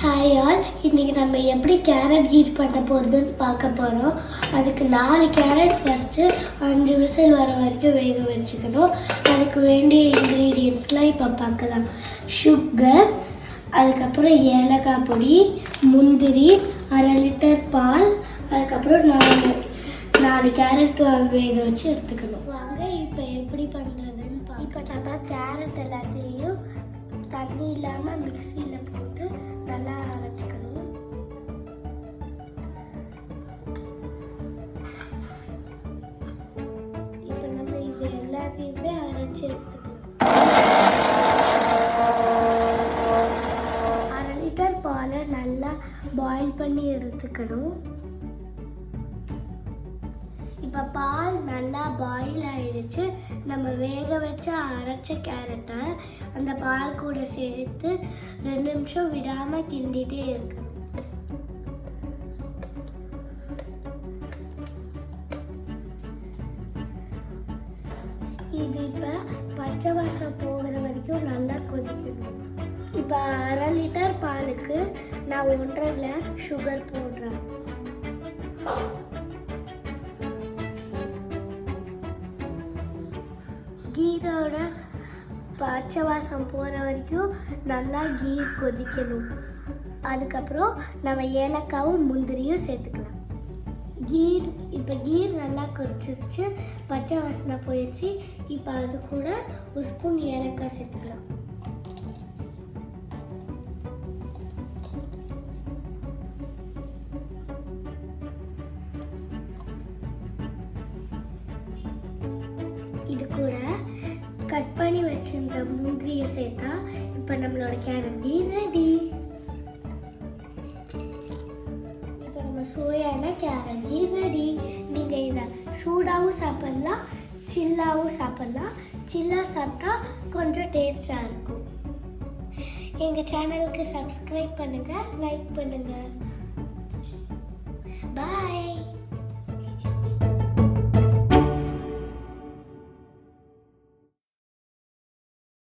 Hi all இன்றைக்கி நம்ம எப்படி கேரட் கீர் பண்ண போகிறதுன்னு பார்க்க போகிறோம் அதுக்கு நாலு கேரட் ஃபஸ்ட்டு அஞ்சு விசில் வர வரைக்கும் வேக வச்சுக்கணும். அதுக்கு வேண்டிய இன்க்ரீடியன்ஸ்லாம் இப்போ பார்க்கலாம். சுகர் அதுக்கப்புறம் ஏலக்காய் பொடி முந்திரி அரை லிட்டர் பால் அதுக்கப்புறம் நாலு நாலு கேரட் வேக வச்சு எடுத்துக்கணும். வாங்க இப்போ எப்படி பண்ணுறதுன்னு பா இப்போ நம்ம கேரட் எல்லாத்தையும் தண்ணி இல்லாமல் மிக்சியில் போட்டு நல்லா அரைச்சிக்கணும். இப்போ நம்ம இது எல்லாத்தையுமே அரைச்சி எடுத்துக்கணும். அரை லிட்டர் பாலை நல்லா பாயில் பண்ணி எடுத்துக்கணும். இப்போ பால் நல்லா பாயில் ஆயிடுச்சு. நம்ம வேக வச்ச அரைச்ச கேரட்டை அந்த பால் கூட சேர்த்து ரெண்டு நிமிஷம் விடாமல் கிண்டிகிட்டே இருக்கணும் இது இப்போ பச்சை வாசம் போகிற வரைக்கும் நல்லா கொதிக்கணும் இப்போ அரை லிட்டர் பாலுக்கு நான் ஒன்றரை கிளாஸ் சுகர் போடுறேன். கீரோட பச்சை வாசம் போகிற வரைக்கும் நல்லா கீர் கொதிக்கணும் அதுக்கப்புறம் நம்ம ஏலக்காவும் முந்திரியும் சேர்த்துக்கலாம் கீர் இப்போ கீர் நல்லா கொதிச்சிருச்சு பச்சை வாசனை போயிடுச்சு இப்போ அது கூட ஒரு ஸ்பூன் ஏலக்காய் சேர்த்துக்கலாம் இது கூட கட் பண்ணி வச்சிருந்த முந்திரியை சேர்த்தா இப்போ நம்மளோட கேரட் டீ ரெடி இப்போ நம்ம சுவையான கேரட் டீ ரெடி நீங்கள் இதை சூடாகவும் சாப்பிட்லாம் சில்லாகவும் சாப்பிட்லாம். சில்லாக சாப்பிட்டா கொஞ்சம் டேஸ்டாக இருக்கும். எங்கள் சேனலுக்கு சப்ஸ்கிரைப் பண்ணுங்கள் லைக் பண்ணுங்கள் பாய்